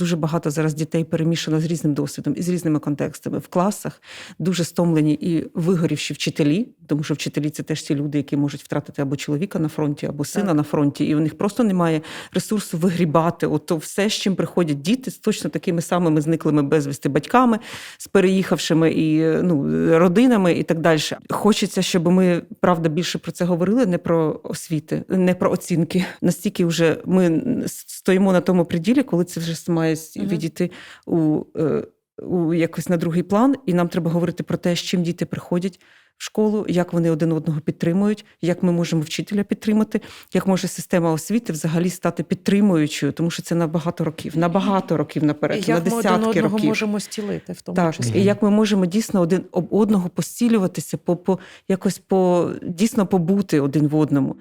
дуже багато зараз дітей перемішано з різним досвідом і з різними контекстами. В класах, дуже стомлені і вигорівші вчителі, тому що вчителі це теж ті люди, які можуть втратити або чоловіка на фронті, або сина Так. на фронті, і у них просто немає ресурсу вигрібати. Ото все, з чим приходять діти, з точно такими самими зниклими безвісти батьками, з переїхавшими і ну, родинами, і так далі. Хочеться, щоб ми правда більше про це говорили, не про освіти, не про оцінки. Настільки вже ми стоїмо на тому приділі, коли це вже має Мгм. відійти у. е, у якось на другий план, і нам треба говорити про те, з чим діти приходять школу, як вони один одного підтримують, як ми можемо вчителя підтримати, як може система освіти взагалі стати підтримуючою, тому що це на багато років, на багато років наперед, І на як ми один десятки одного років. можемо стілити в тому Так, числі. і як ми можемо дійсно один об одного постілюватися, по, по якось по дійсно побути один в одному.